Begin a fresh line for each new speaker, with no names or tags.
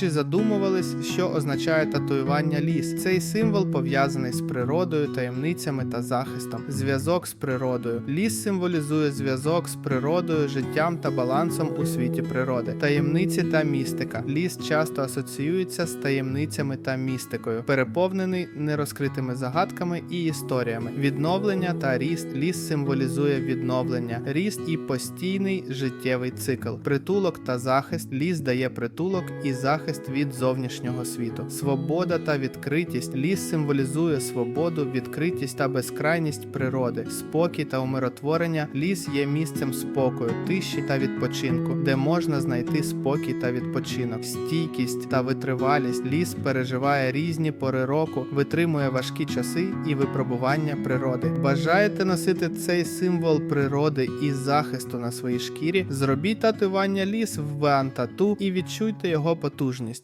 Чи задумувались, що означає татуювання ліс? Цей символ пов'язаний з природою, таємницями та захистом. Зв'язок з природою. Ліс символізує зв'язок з природою, життям та балансом у світі природи. Таємниці та містика. Ліс часто асоціюється з таємницями та містикою, переповнений нерозкритими загадками і історіями. Відновлення та ріст. Ліс символізує відновлення, ріст і постійний життєвий цикл. Притулок та захист. Ліс дає притулок і захист від зовнішнього світу. Свобода та відкритість. Ліс символізує свободу, відкритість та безкрайність природи, спокій та умиротворення. Ліс є місцем спокою, тиші та відпочинку, де можна знайти спокій та відпочинок, стійкість та витривалість. Ліс переживає різні пори року, витримує важкі часи і випробування природи. Бажаєте носити цей символ природи і захисту на своїй шкірі? Зробіть татуювання ліс в Ван Тату і відчуйте його потужність.